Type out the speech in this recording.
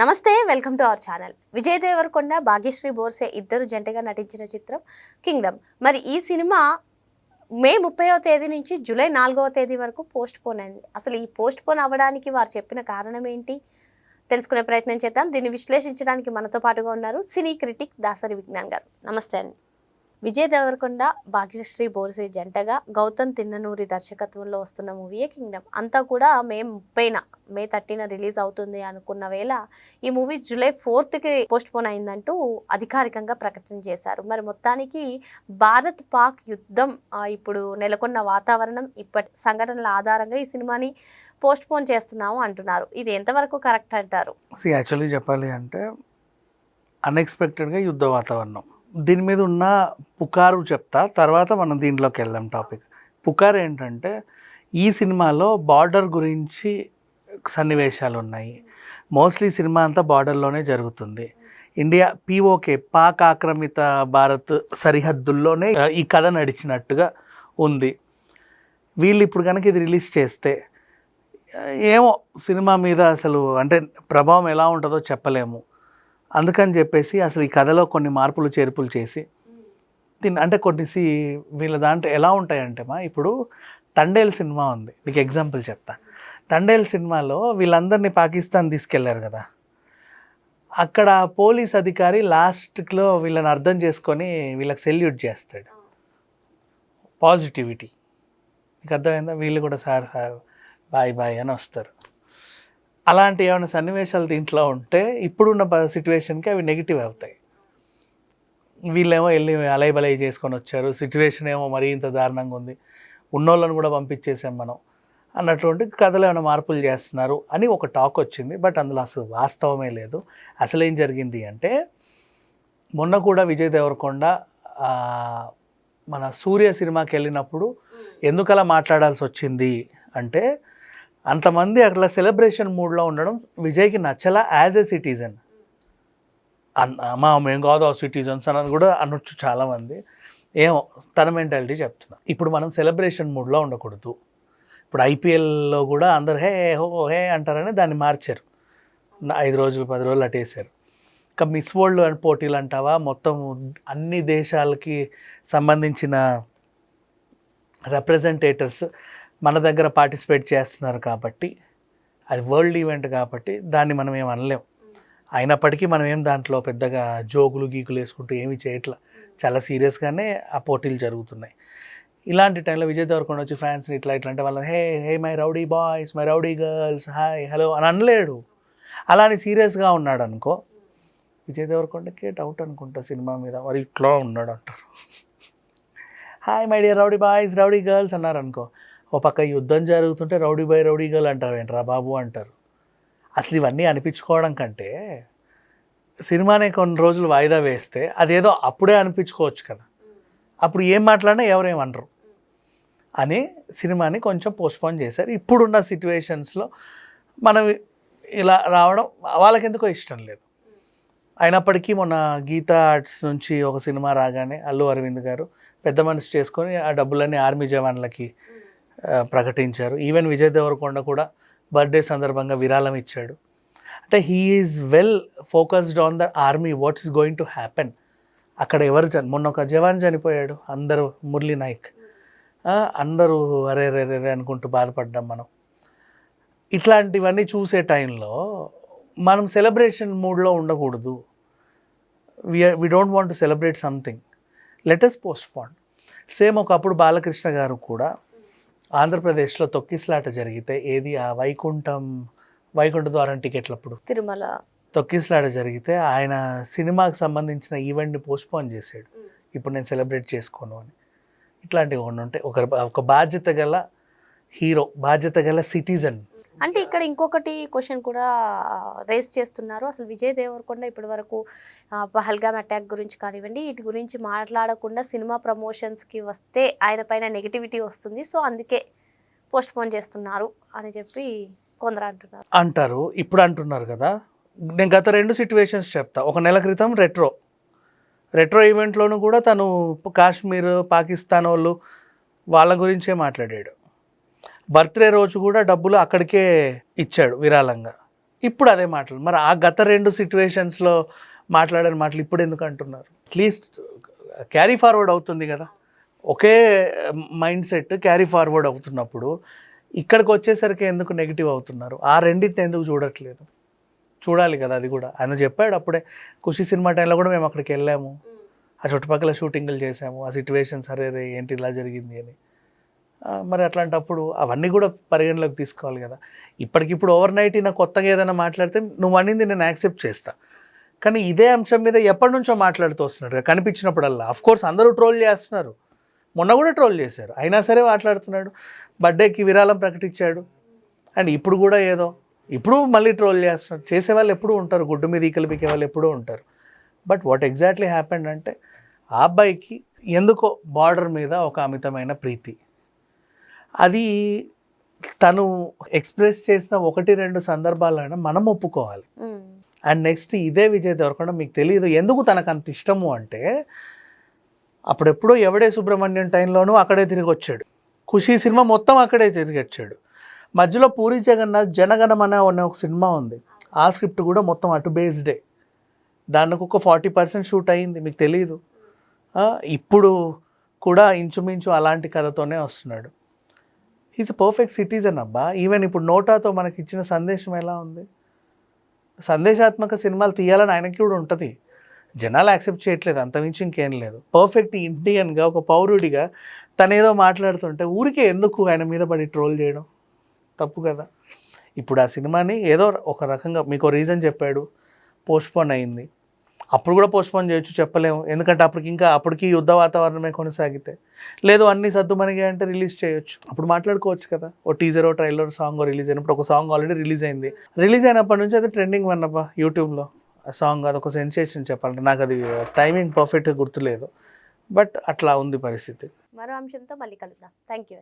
నమస్తే welcome to our channel. Vijay Deverakonda Bhagyashri Borse ఇద్దరు జంటగా నటించిన చిత్రం కింగ్డమ్. మరి ఈ సినిమా మే ముప్పైవ తేదీ నుంచి జూలై నాలుగవ తేదీ వరకు పోస్ట్ పోన్ అయింది. అసలు ఈ పోస్ట్ పోన్ అవ్వడానికి వారు చెప్పిన కారణం ఏంటి? తెలుసుకునే ప్రయత్నం చేద్దాం. దీన్ని విశ్లేషించడానికి మనతో పాటుగా ఉన్నారు సినీ క్రిటిక్ దాసరి విజ్ఞాన్ గారు. నమస్తే అండి. విజయ్ దేవరకొండ భాగ్యశ్రీ బోర్సే జంటగా గౌతమ్ తిన్ననూరి దర్శకత్వంలో వస్తున్న మూవీయే కింగ్డమ్. అంతా కూడా మే ముప్పైన మే థర్టీన రిలీజ్ అవుతుంది అనుకున్న వేళ ఈ మూవీ జూలై ఫోర్త్కి పోస్ట్ పోన్ అయిందంటూ అధికారికంగా ప్రకటన చేశారు. మరి మొత్తానికి భారత్ పాక్ యుద్ధం ఇప్పుడు నెలకొన్న వాతావరణం ఇప్పటి సంఘటనల ఆధారంగా ఈ సినిమాని పోస్ట్ పోన్ చేస్తున్నాము అంటున్నారు. ఇది ఎంతవరకు కరెక్ట్ అంటారు? సి యాక్చువల్లీ చెప్పాలి అంటే అన్ఎక్స్పెక్టెడ్గా యుద్ధ వాతావరణం. దీని మీద ఉన్న పుకారు చెప్తా తర్వాత మనం దీంట్లోకి వెళ్దాం టాపిక్. పుకారు ఏంటంటే ఈ సినిమాలో బార్డర్ గురించి సన్నివేశాలు ఉన్నాయి మోస్ట్లీ సినిమా అంతా బార్డర్లోనే జరుగుతుంది. ఇండియా పీఓకే పాక్ ఆక్రమిత భారత్ సరిహద్దుల్లోనే ఈ కథ నడిచినట్టుగా ఉంది. వీళ్ళు ఇప్పుడు కనుక ఇది రిలీజ్ చేస్తే ఏమో సినిమా మీద అసలు అంటే ప్రభావం ఎలా ఉంటుందో చెప్పలేము. అందుకని చెప్పేసి అసలు ఈ కథలో కొన్ని మార్పులు చేర్పులు చేసి దీన్ని అంటే కొన్ని వీళ్ళ దాంట్లో ఎలా ఉంటాయంటే మా ఇప్పుడు తండేల్ సినిమా ఉంది మీకు ఎగ్జాంపుల్ చెప్తా. తండేల్ సినిమాలో వీళ్ళందరినీ పాకిస్తాన్ తీసుకెళ్ళారు కదా. అక్కడ పోలీస్ అధికారి లాస్ట్లో వీళ్ళని అర్థం చేసుకొని వీళ్ళకి సెల్యూట్ చేస్తాడు. పాజిటివిటీ. మీకు అర్థమైందా? వీళ్ళు కూడా సార్ సార్ బాయ్ బాయ్ అని వస్తారు. అలాంటి ఏమైనా సన్నివేశాలు దీంట్లో ఉంటే ఇప్పుడున్న సిచ్యువేషన్కి అవి నెగిటివ్ అవుతాయి. వీళ్ళేమో వెళ్ళి అలై బలై చేసుకొని వచ్చారు. సిచ్యువేషన్ ఏమో మరీ ఇంత దారుణంగా ఉంది. ఉన్నోళ్ళని కూడా పంపించేసాం మనం. అన్నటువంటి కథలో ఏమైనా మార్పులు చేస్తున్నారు అని ఒక టాక్ వచ్చింది. బట్ అందులో అసలు వాస్తవమే లేదు. అసలు ఏం జరిగింది అంటే మొన్న కూడా విజయ్ దేవరకొండ మన సూర్య సినిమాకి వెళ్ళినప్పుడు ఎందుకలా మాట్లాడాల్సి వచ్చింది అంటే అంతమంది అట్లా సెలబ్రేషన్ మూడ్లో ఉండడం విజయ్కి నచ్చలా యాజ్ ఎ సిటిజన్ అమ్మా మేము కాదు ఆ సిటిజన్స్ అని కూడా అనొచ్చు చాలామంది. ఏమో తన మెంటాలిటీ చెప్తున్నా. ఇప్పుడు మనం సెలబ్రేషన్ మూడ్లో ఉండకూడదు. ఇప్పుడు ఐపీఎల్లో కూడా అందరు హే హో హే అంటారని దాన్ని మార్చారు. ఐదు రోజులు పది రోజులు అటేసారు ఇంకా మిస్ వరల్డ్ అండ్ పోటీలు అంటావా? మొత్తం అన్ని దేశాలకి సంబంధించిన రిప్రజెంటేటర్స్ మన దగ్గర పార్టిసిపేట్ చేస్తున్నారు కాబట్టి అది వరల్డ్ ఈవెంట్ కాబట్టి దాన్ని మనం ఏం అనలేం. అయినప్పటికీ మనం ఏం దాంట్లో పెద్దగా జోకులు గీకులు వేసుకుంటూ ఏమీ చేయట్లా. చాలా సీరియస్గానే ఆ పోటీలు జరుగుతున్నాయి. ఇలాంటి టైంలో విజయ్ దేవరకొండ వచ్చి ఫ్యాన్స్ని ఇట్లా ఇట్లా అంటే వాళ్ళని hey hey my rowdy boys my rowdy girls hi hello అని అనలేడు. అలా అని సీరియస్గా ఉన్నాడు అనుకో విజయ్ దేవరకొండకి డౌట్ అనుకుంటా సినిమా మీద. మరి ఇట్లా ఉన్నాడు అంటారు hi my dear rowdy boys rowdy girls అన్నారు అనుకో ఓ పక్క యుద్ధం జరుగుతుంటే రౌడీ బాయ్ రౌడీ గర్ల్ అంటారు ఏంట్రా బాబు అంటారు. అసలు ఇవన్నీ అనిపించుకోవడం కంటే సినిమానే కొన్ని రోజులు వాయిదా వేస్తే అదేదో అప్పుడే అనిపించుకోవచ్చు కదా. అప్పుడు ఏం మాట్లాడినా ఎవరేమనరు. అని సినిమాని కొంచెం పోస్ట్పోన్ చేశారు. ఇప్పుడున్న సిచ్యువేషన్స్లో మనం ఇలా రావడం వాళ్ళకెందుకో ఇష్టం లేదు. అయినప్పటికీ మొన్న గీతా ఆర్ట్స్ నుంచి ఒక సినిమా రాగానే అల్లు అరవింద్ గారు పెద్ద మనసు చేసుకొని ఆ డబ్బులన్నీ ఆర్మీ జవాన్లకి ప్రకటించారు. ఈవెన్ విజయ్ దేవరకొండ కూడా బర్త్డే సందర్భంగా విరాళం ఇచ్చాడు. అంటే he is well focused on the army what is going to happen అక్కడ ఎవరు చని మొన్న ఒక జవాన్ చనిపోయాడు అందరూ మురళీ నాయక్. అందరూ అరే రే రే అనుకుంటూ బాధపడ్డాం మనం. ఇట్లాంటివన్నీ చూసే టైంలో మనం సెలబ్రేషన్ మూడ్లో ఉండకూడదు. We we don't want to celebrate something let's postpone same ఒకప్పుడు బాలకృష్ణ గారు కూడా ఆంధ్రప్రదేశ్లో తొక్కిసలాట జరిగితే ఏది? ఆ వైకుంఠం వైకుంఠ ద్వారం టికెట్లప్పుడు. తిరుమల. తొక్కిసలాట జరిగితే ఆయన సినిమాకి సంబంధించిన ఈవెంట్ని పోస్ట్పోన్ చేశాడు. ఇప్పుడు నేను సెలబ్రేట్ చేసుకోను అని. ఇట్లాంటివి కొన్ని ఉంటాయి. ఒక ఒక బాధ్యత గల హీరో బాధ్యత గల సిటిజన్ అంటే ఇక్కడ ఇంకొకటి క్వశ్చన్ కూడా రేస్ చేస్తున్నారు. అసలు విజయ్ దేవరకొండ ఇప్పటి వరకు పహల్గామ్ అటాక్ గురించి కానివ్వండి వీటి గురించి మాట్లాడకుండా సినిమా ప్రమోషన్స్కి వస్తే ఆయన పైన నెగిటివిటీ వస్తుంది. సో అందుకే పోస్ట్ పోన్ చేస్తున్నారు అని చెప్పి కొందరు అంటున్నారు. అంటారు. ఇప్పుడు అంటున్నారు కదా. నేను గత రెండు సిచ్యువేషన్స్ చెప్తా. ఒక నెల క్రితం రెట్రో. రెట్రో ఈవెంట్లోనూ కూడా తను కాశ్మీర్ పాకిస్తాన్ వాళ్ళు వాళ్ళ గురించే మాట్లాడాడు. బర్త్డే రోజు కూడా డబ్బులు అక్కడికే ఇచ్చాడు విరాళంగా. ఇప్పుడు అదే మాటలు. మరి ఆ గత రెండు సిచ్యువేషన్స్లో మాట్లాడిన మాటలు ఇప్పుడు ఎందుకు అంటున్నారు? అట్లీస్ట్ క్యారీ ఫార్వర్డ్ అవుతుంది కదా. ఒకే మైండ్ సెట్ క్యారీ ఫార్వర్డ్ అవుతున్నప్పుడు ఇక్కడికి వచ్చేసరికి ఎందుకు నెగిటివ్ అవుతున్నారు? ఆ రెండింటిని ఎందుకు చూడట్లేదు? చూడాలి కదా అది కూడా. ఆయన చెప్పాడు అప్పుడే ఖుషి సినిమా టైంలో కూడా మేము అక్కడికి వెళ్ళాము. ఆ చుట్టుపక్కల షూటింగ్లు చేసాము ఆ సిచ్యువేషన్ సరే రే ఏంటి ఇలా జరిగింది అని. మరి అట్లాంటప్పుడు అవన్నీ కూడా పరిగణలోకి తీసుకోవాలి కదా. ఇప్పటికిప్పుడు ఓవర్ నైట్ నా కొత్తగా ఏదైనా మాట్లాడితే నువ్వు అనింది నేను యాక్సెప్ట్ చేస్తా. కానీ ఇదే అంశం మీద ఎప్పటి నుంచో మాట్లాడుతూ వస్తున్నాడు కనిపించినప్పుడల్లా. అఫ్ కోర్స్ అందరూ ట్రోల్ చేస్తున్నారు. మొన్న కూడా ట్రోల్ చేశారు. అయినా సరే మాట్లాడుతున్నాడు. బర్త్డేకి విరాళం ప్రకటించాడు. అండ్ ఇప్పుడు కూడా ఏదో. ఇప్పుడు మళ్ళీ ట్రోల్ చేస్తున్నారు. చేసే వాళ్ళు ఎప్పుడూ ఉంటారు. గుడ్డు మీద ఈకలు పీకే వాళ్ళు ఎప్పుడూ ఉంటారు. బట్ వాట్ ఎగ్జాక్ట్లీ హ్యాపెండ్ అంటే ఆ అబ్బాయికి ఎందుకో బార్డర్ మీద ఒక అమితమైన ప్రీతి. అది తను ఎక్స్ప్రెస్ చేసిన ఒకటి రెండు సందర్భాలైనా మనం ఒప్పుకోవాలి. ఉమ్. అండ్ నెక్స్ట్ ఇదే విజయ్ దేవరకొండ మీకు తెలియదు ఎందుకు తనకు అంత ఇష్టము అంటే అప్పుడెప్పుడో ఎవడే సుబ్రహ్మణ్యం టైంలోనూ అక్కడే తిరిగి వచ్చాడు ఖుషీ సినిమా మొత్తం అక్కడే తిరిగి వచ్చాడు మధ్యలో పూరి జగన్నాథ్ జనగణమన అనే ఒక సినిమా ఉంది. ఆ స్క్రిప్ట్ కూడా మొత్తం అటు బేస్డే దానికి ఒక ఫార్టీ పర్సెంట్ షూట్ అయ్యింది మీకు తెలియదు ఇప్పుడు కూడా ఇంచుమించు అలాంటి కథతోనే వస్తున్నాడు. ఈజ్ అ పర్ఫెక్ట్ సిటిజన్ అబ్బా. ఈవెన్ ఇప్పుడు నోటాతో మనకి ఇచ్చిన సందేశం ఎలా ఉంది? సందేశాత్మక సినిమాలు తీయాలని ఆయనకి కూడా ఉంటుంది. జనాలు యాక్సెప్ట్ చేయట్లేదు అంతమించి ఇంకేం లేదు. పర్ఫెక్ట్ ఇండియన్గా ఒక పౌరుడిగా తనేదో మాట్లాడుతుంటే ఊరికే ఎందుకు ఆయన మీద పడి ట్రోల్ చేయడం? తప్పు కదా. ఇప్పుడు ఆ సినిమాని ఏదో ఒక రకంగా మీకు రీజన్ చెప్పాడు పోస్ట్పోన్ అయింది. అప్పుడు కూడా పోస్ట్పోన్ చేయొచ్చు చెప్పలేము. ఎందుకంటే అప్పటికి ఇంకా అప్పటికి యుద్ధ వాతావరణమే కొనసాగితే. లేదు అన్ని సర్దుమనిగా అంటే రిలీజ్ చేయొచ్చు. అప్పుడు మాట్లాడుకోవచ్చు కదా. ఓ టీజర్ ఓ ట్రైలర్ సాంగ్ రిలీజ్ అయినప్పుడు ఒక సాంగ్ ఆల్రెడీ రిలీజ్ అయింది. రిలీజ్ అయినప్పటి నుంచి అది ట్రెండింగ్ అన్నప్ప యూట్యూబ్లో ఆ సాంగ్ అదొక సెన్సేషన్ చెప్పాలంటే. నాకు అది టైమింగ్ పర్ఫెక్ట్గా గుర్తులేదు. బట్ అట్లా ఉంది పరిస్థితి. మరో అంశంతో మళ్ళీ కలుద్దాం. Thank you